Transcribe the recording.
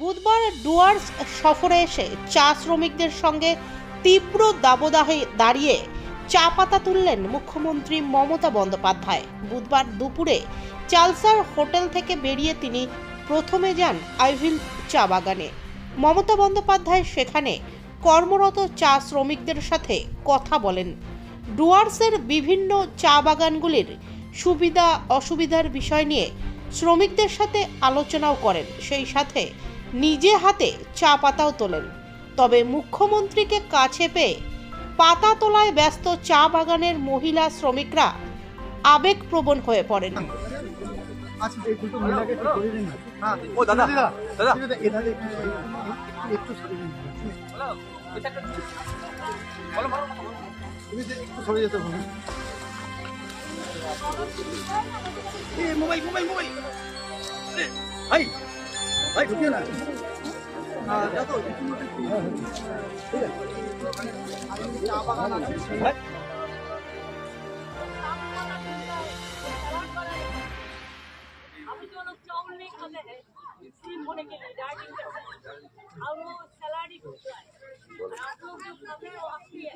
বুধবার ডুয়ার্স সফরে এসে চা শ্রমিকদের সঙ্গে তীব্র দাবদাহে দাঁড়িয়ে চা পাতা তুললেন মুখ্যমন্ত্রী মমতা বন্দ্যোপাধ্যায়। বুধবার দুপুরে চালসার হোটেল থেকে বেরিয়ে তিনি প্রথমে যান আইভিল চা বাগানে। মমতা বন্দ্যোপাধ্যায় সেখানে কর্মরত চা শ্রমিকদের সাথে কথা বলেন। ডুয়ার্সের বিভিন্ন চা বাগানগুলির সুবিধা অসুবিধার বিষয় নিয়ে শ্রমিকদের সাথে আলোচনাও করেন। সেই সাথে নিজে হাতে চা পাতাও তোলেন। তবে মুখ্যমন্ত্রীকে কাছে পেয়ে পাতা তোলায় ব্যস্ত চা বাগানের মহিলা শ্রমিকরা আবেগপ্রবণ হয়ে পড়েন। আচ্ছা এই দুটো মহিলাকে একটু করে দিন না। হ্যাঁ ও দাদা, দিদা, দাদা। দিদা, এধারে একটু একটু- একটু সরে দিন। তুমি যে একটু সরে যেতে বলুন। Mobile mobile mobile. ভাই ভাই ঢুকিয়ে না হ্যাঁ, দেখো, ইতিমধ্যে কি- ঠিক আছে। আর এই চা বাগান আছে, अभी जो लोग चावल नहीं खाते हैं स्लिम होने के लिए डाइटिंग करते हैं और वो सलाड ही होता है और आप लोग जो खाते हैं वो असली है